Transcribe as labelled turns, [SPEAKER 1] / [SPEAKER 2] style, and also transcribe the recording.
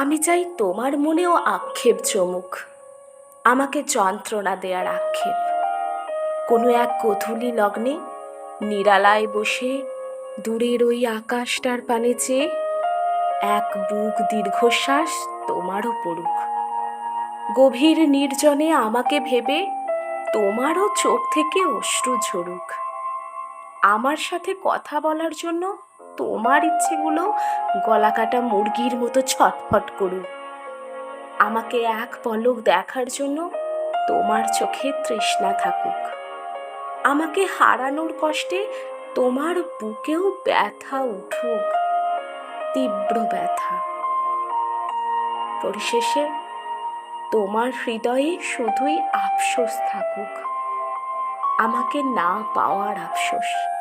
[SPEAKER 1] আমি চাই তোমার মনেও আক্ষেপ চমুক। আমাকে যন্ত্রণা দেওয়ার আক্ষেপ। কোনো এক গধূলি লগ্নে, নিরালায় বসে, দূরের ওই আকাশটার পানে চেয়ে, এক বুক দীর্ঘশ্বাস তোমারও পড়ুক গভীর নির্জনে আমাকে ভেবে, তোমারও চোখ থেকে অশ্রু ঝরুক। আমার সাথে কথা বলার জন্য তোমার ইচ্ছেগুলো গলা কাটা মুরগির মতো ছটফট করুক। আমাকে এক পলক দেখার জন্য তোমার চোখে তৃষ্ণা থাকুক। আমাকে হারানোর কষ্টে তোমার বুকেও ব্যথা উঠুক। তীব্র ব্যথা। পরিশেষে তোমার হৃদয়ে শুধুই আফসোস থাকুক। আমাকে না পাওয়ার আফসোস।